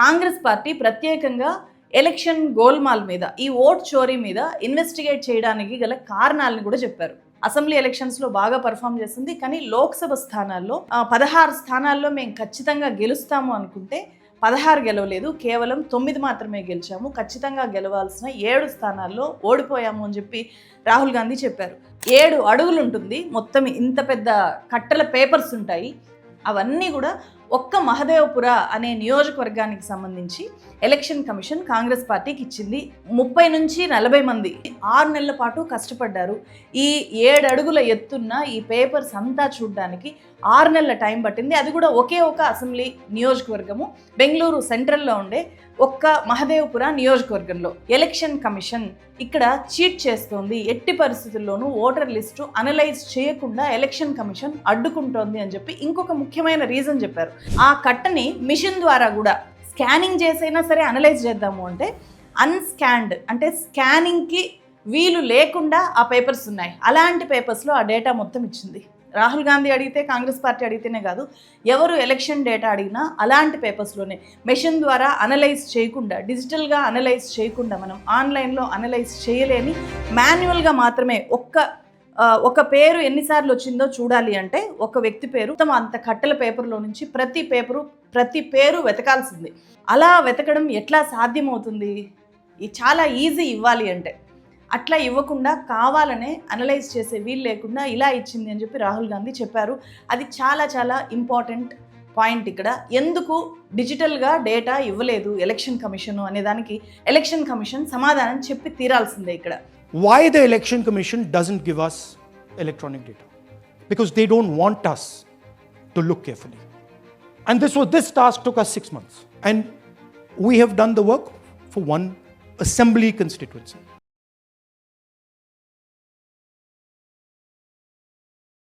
Congress party ప్రత్యేకంగా election గోల్మాల్ మీద ఈ ఓట్ చోరీ మీద ఇన్వెస్టిగేట్ చేయడానికి గల కారణాలను కూడా చెప్పారు. అసెంబ్లీ ఎలక్షన్స్లో బాగా పర్ఫామ్ చేసింది. కానీ లోక్సభ స్థానాల్లో పదహారు స్థానాల్లో మేము ఖచ్చితంగా గెలుస్తాము అనుకుంటే పదహారు గెలవలేదు. కేవలం తొమ్మిది మాత్రమే గెలిచాము. ఖచ్చితంగా గెలవాల్సిన ఏడు స్థానాల్లో ఓడిపోయాము అని చెప్పి రాహుల్ గాంధీ చెప్పారు. ఏడు అడుగులు ఉంటుంది. మొత్తం ఇంత పెద్ద కట్టల పేపర్స్ ఉంటాయి. అవన్నీ కూడా ఒక్క మహదేవపుర అనే నియోజకవర్గానికి సంబంధించి ఎలక్షన్ కమిషన్ కాంగ్రెస్ పార్టీకి ఇచ్చింది. ముప్పై నుంచి నలభై మంది. ఆరు నెలల పాటు కష్టపడ్డారు. ఈ ఏడు అడుగుల ఎత్తున్న ఈ పేపర్స్ అంతా చూడడానికి ఆరు నెలల టైం పట్టింది. అది కూడా ఒకే ఒక అసెంబ్లీ నియోజకవర్గము. బెంగళూరు సెంట్రల్లో ఉండే ఒక్క మహదేవపుర నియోజకవర్గంలో ఎలక్షన్ కమిషన్ ఇక్కడ చీట్ చేస్తోంది. ఎట్టి పరిస్థితుల్లోనూ ఓటర్ లిస్టు అనలైజ్ చేయకుండా ఎలక్షన్ కమిషన్ అడ్డుకుంటోంది అని చెప్పి ఇంకొక ముఖ్యమైన రీజన్ చెప్పారు. ఆ కట్టని మిషన్ ద్వారా కూడా స్కానింగ్ చేసైనా సరే అనలైజ్ చేద్దాము అంటే అన్స్కాన్డ్ అంటే స్కానింగ్కి వీలు లేకుండా ఆ పేపర్స్ ఉన్నాయి. అలాంటి పేపర్స్లో ఆ డేటా మొత్తం ఇచ్చింది. రాహుల్ గాంధీ అడిగితే కాంగ్రెస్ పార్టీ అడిగితేనే కాదు ఎవరు ఎలక్షన్ డేటా అడిగినా అలాంటి పేపర్స్లోనే మెషిన్ ద్వారా అనలైజ్ చేయకుండా డిజిటల్గా అనలైజ్ చేయకుండా మనం ఆన్లైన్లో అనలైజ్ చేయలేని మాన్యువల్గా మాత్రమే ఒక్క ఒక పేరు ఎన్నిసార్లు వచ్చిందో చూడాలి అంటే ఒక వ్యక్తి పేరు మొత్తం అంత కట్టెల పేపర్లో నుంచి ప్రతి పేపరు ప్రతి పేరు వెతకాల్సింది. అలా వెతకడం ఎట్లా సాధ్యమవుతుంది? ఇది చాలా ఈజీ ఇవ్వాలి అంటే. అట్లా ఇవ్వకుండా కావాలనే అనలైజ్ చేసే వీలు లేకుండా ఇలా ఇచ్చింది అని చెప్పి రాహుల్ గాంధీ చెప్పారు. అది చాలా చాలా ఇంపార్టెంట్ పాయింట్ ఇక్కడ. ఎందుకు డిజిటల్గా డేటా ఇవ్వలేదు ఎలక్షన్ కమిషన్ అనే దానికి ఎలక్షన్ కమిషన్ సమాధానం చెప్పి తీరాల్సిందే ఇక్కడ. Why the election commission doesn't give us electronic data? Because they don't want us to look carefully. And this was this task took us 6 months. And we have done the work for one assembly constituency